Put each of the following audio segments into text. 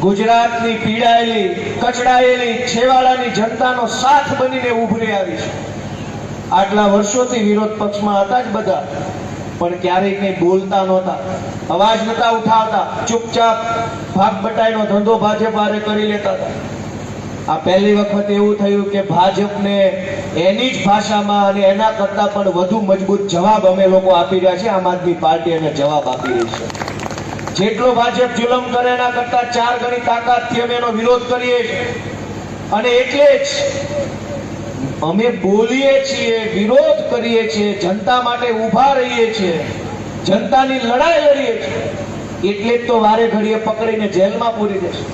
ગુજરાતની પીડાયેલી, કચડાયેલી છેવાડાની જનતાનો સાથ બનીને ઉભરી આવી છે. આટલા વર્ષોથી વિરોધ પક્ષમાં હતા જ બધા, પણ ક્યારેય કંઈ બોલતા નહોતા. અવાજ નતા ઉઠાવતા. ચૂપચાપ ભાગ બટાઈનો ધંધો ભાજપ હારે કરી લેતા હતા. આ પહેલી વખત એવું થયું કે ભાજપને એની જ ભાષામાં અને એના કરતા પણ વધુ મજબૂત જવાબ અમે લોકો આપી રહ્યા છીએ. આમ આદમી પાર્ટી એને જવાબ આપી રહી છે. જેટલો ભાજપ જુલમ કરે એના કરતા ચાર ગણી તાકાતથી અમે એનો વિરોધ કરીએ અને એટલે જ અમે બોલીએ છીએ, વિરોધ કરીએ છીએ, જનતા માટે ઊભા રહીએ છીએ, જનતાની લડાઈ લડીએ છીએ. એટલે જ તો વારે ઘડીએ પકડીને જેલમાં પૂરી દેશે.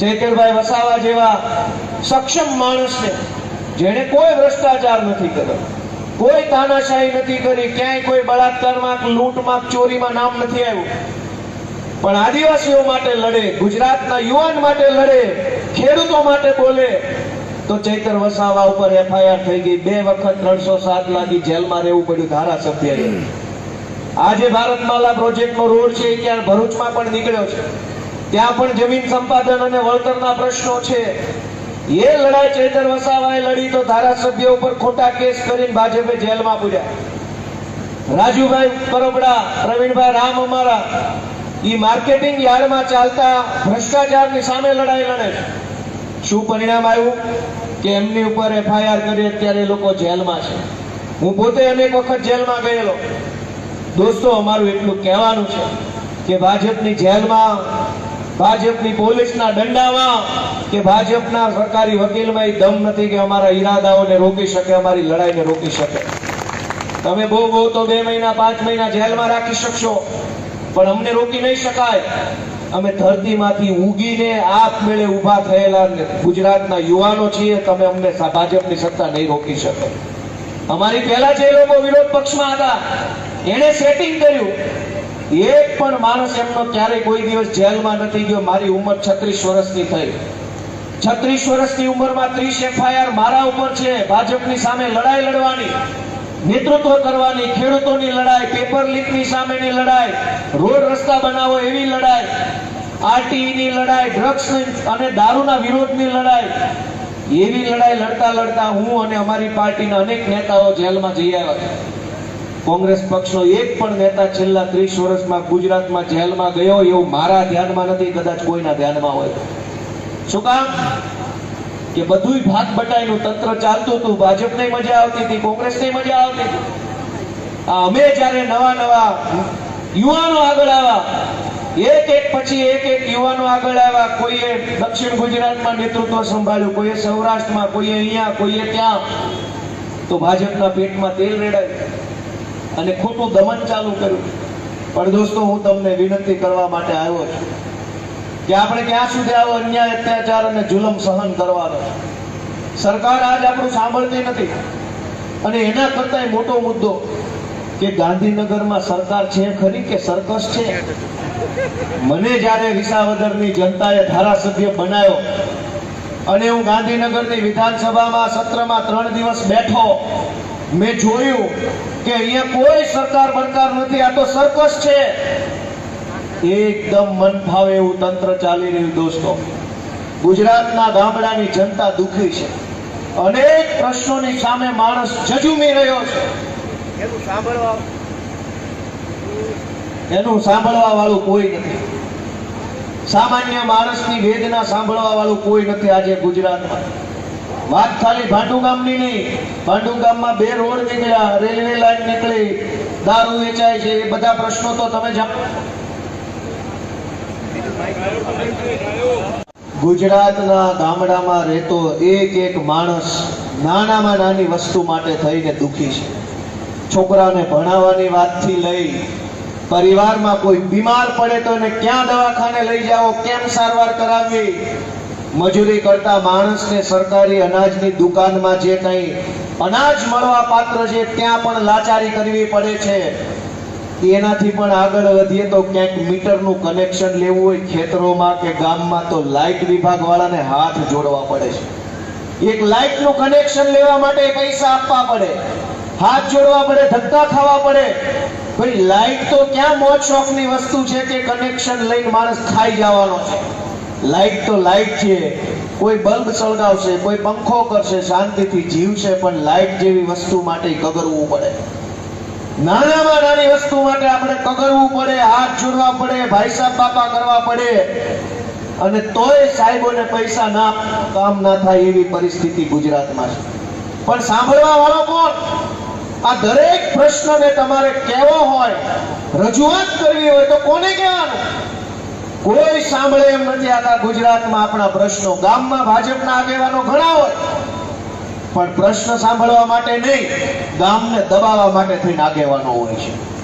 ચૈતરભાઈ વસાવા જેવા સક્ષમ માણસને જેણે કોઈ ભ્રષ્ટાચાર નથી કર્યો, કોઈ તાનાશાહી નથી કરી, ક્યાંય કોઈ બળાત્કારમાં લૂંટમાં ચોરીમાં નામ નથી આવ્યું. પણ આદિવાસીઓ માટે લડે, ગુજરાતના યુવાન માટે લડે, ખેડૂતો માટે બોલે. તો ચૈતર વસાવા ઉપર એફઆઈઆર થઈ ગઈ. બે વખત ત્રણસો સાત લાગી જેલમાં રહેવું પડ્યું ધારાસભ્ય આજે ભારતમાલા પ્રોજેક્ટનો રોડ છે, એ ક્યાં ભરૂચમાં પણ નીકળ્યો છે. ત્યાં પણ જમીન સંપાદન અને વળતરના પ્રશ્નો છે. એ લડાઈ ચૈતર વસાવાએ લડી તો ધારાસભ્ય ઉપર ખોટા કેસ કરીને ભાજપે જેલમાં પૂર્યા. રાજુભાઈ પરોબડા, પ્રવીણભાઈ રામ અમારા ઈ માર્કેટિંગ યાર્ડમાં ચાલતા ભ્રષ્ટાચારની સામે લડાઈ લડે છે. શું પરિણામ આવ્યું? કે એમની ઉપર એફઆઈઆર કરી અત્યારે એ લોકો જેલમાં છે. હું પોતે અનેક વખત જેલમાં ગયેલો. દોસ્તો, અમારું એટલું કહેવાનું છે કે ભાજપની જેલમાં, ભાજપની પોલીસના દંડામાં, કે ભાજપના સરકારી વકીલમાં એ દમ નથી કે અમારા ઈરાદાઓને રોકી શકે, અમારી લડાઈને રોકી શકે. તમે બહુ બહુ તો બે મહિના, પાંચ મહિના જેલમાં રાખી શકશો. પણ અમને રોકી નહીં શકાય. અમે ધરતીમાંથી ઉગીને આપમેળે ઊભા થયેલા ગુજરાતના યુવાનો છીએ. તમે અમને ભાજપની સત્તા નહીં રોકી શકો. અમારી પહેલા જે લોકો વિરોધ પક્ષમાં હતા, એણે સેટિંગ કર્યું. એક પણ માણસ એમનો ક્યારેય કોઈ દિવસ જેલમાં નથી ગયો. મારી ઉંમર છત્રીસ વર્ષની થઈ. છત્રીસ વર્ષની ઉંમરમાં ત્રીસ એફઆઈઆર મારા ઉપર છે. ભાજપની સામે લડાઈ લડવાની. નેતૃત્વ કરવાની, ખેડૂતોની લડાઈ પેપર લીકની સામેની લડાઈ, રોડ રસ્તા બનાવો એવી લડાઈ, આરટીઈની લડાઈ ડ્રગ્સ અને દારૂના વિરોધની લડાઈ, એવી લડાઈ લડતા લડતા હું અને અમારી પાર્ટીના અનેક નેતાઓ જેલમાં જઈ આવ્યા કોંગ્રેસ પક્ષનો એક પણ નેતા છેલ્લા ત્રીસ વર્ષમાં ગુજરાતમાં જેલમાં ગયો એવું મારા ધ્યાનમાં નથી, કદાચ કોઈના ધ્યાનમાં હોય શું કામ? કે બધુંય ભાત બટાઈનું તંત્ર ચાલતું હતું. ભાજપને મજા આવતી હતી, કોંગ્રેસને મજા આવતી હતી. અમે જ્યારે નવા નવા યુવાનો આગળ આવ્યા, એક એક પછી એક એક યુવાનો આગળ આવ્યા, કોઈએ દક્ષિણ ગુજરાતમાં નેતૃત્વ સંભાળ્યું, કોઈએ સૌરાષ્ટ્રમાં, કોઈએ અહીંયા, કોઈએ ત્યાં, તો ભાજપના પેટમાં તેલ રેડાયું અને ખોટું દમન ચાલુ કર્યું. પણ દોસ્તો, હું તમને વિનંતી કરવા માટે આવ્યો છું. કે આપણે ક્યાં સુધી આવો અન્યાય, અત્યાચાર અને જુલમ સહન કરવાનો સરકાર આજ આપણું સાંભળતી નથી. અને એના કરતાંય મોટો મુદ્દો કે ગાંધીનગરમાં સરકાર છે ખરી કે સરકસ છે? મને જ્યારે વિસાવદરની જનતાએ ધારાસભ્ય બનાવ્યો અને હું ગાંધીનગરની વિધાનસભામાં સત્રમાં ત્રણ દિવસ બેઠો, મેં જોયું કે અહીંયા કોઈ સરકાર બરકાર નથી, આ તો સરકસ છે. એકદમ મન ફાવે એવું તંત્ર ચાલી રહ્યું દોસ્તો. ગુજરાતના ગામડાની જનતા દુઃખી છે. અનેક પ્રશ્નોની સામે માણસ જજુમી રહ્યો છે. એનું સાંભળવા એનું સાંભળવા વાળું કોઈ નથી. સામાન્ય માણસની વેદના સાંભળવા વાળું કોઈ નથી આજે ગુજરાતમાં. વાત ખાલી ભાંડુ ગામની નહીં. ભાંડુ ગામમાં બે રોડ નીકળ્યા રેલવે લાઈન નીકળી દારૂ વેચાય છે એ બધા પ્રશ્નો તો તમે જાણો. ગુજરાતના ગામડામાં રહેતો એક એક માણસ નાનામાં નાની વસ્તુ માટે થઈને દુખી છે. છોકરાને ભણાવવાની વાતથી લઈ પરિવારમાં કોઈ બીમાર પડે તો એને ક્યાં દવાખાને લઈ જાઓ, કેમ સારવાર કરાવવી? મજૂરી કરતા માણસને સરકારી અનાજની દુકાનમાં જે કંઈ અનાજ મળવા પાત્ર છે, ત્યાં પણ લાચારી કરવી પડે છે. એનાથી પણ આગળ વધીએ તો ક્યાંક મીટરનું કનેક્શન લેવું હોય ખેતરોમાં કે ગામમાં તો લાઇટ વિભાગ વાળાને હાથ જોડવા પડે છે. એક લાઇટનું કનેક્શન લેવા માટે પૈસા આપવા પડે. હાથ જોડવા પડે, ધક્કા ખાવા પડે. ભાઈ લાઇટ તો ક્યાં મોજ શોખની વસ્તુ છે કે કનેક્શન લઈને માણસ ખાઈ જવાનો છે? લાઇટ તો લાઇટ છે. કોઈ બલ્બ સળગાવશે, કોઈ પંખો કરશે, શાંતિથી જીવશે, પણ લાઇટ જેવી વસ્તુ માટે કગરવું પડે. નાનામાં નાની વસ્તુ માટે આપણે કગરવું પડે, હાથ જોડવા પડે, ભાઈ સાહેબ બાપા કરવા પડે. અને તોય સાહેબોને પૈસા ના, કામ ના થાય એવી પરિસ્થિતિ ગુજરાતમાં છે. પણ સાંભળવા વાળો કોણ? આ દરેક પ્રશ્નને તમારે કેવો હોય, રજૂઆત કરવી હોય તો કોને કહેવાનું? કોઈ સાંભળે એમ નથી આખા ગુજરાતમાં આપણા પ્રશ્નો. ગામમાં ભાજપના આગેવાનો ઘણા હોય. પણ પ્રશ્ન સાંભળવા માટે નહીં ગામને દબાવવા માટે થઈને આગેવાનો હોય છે.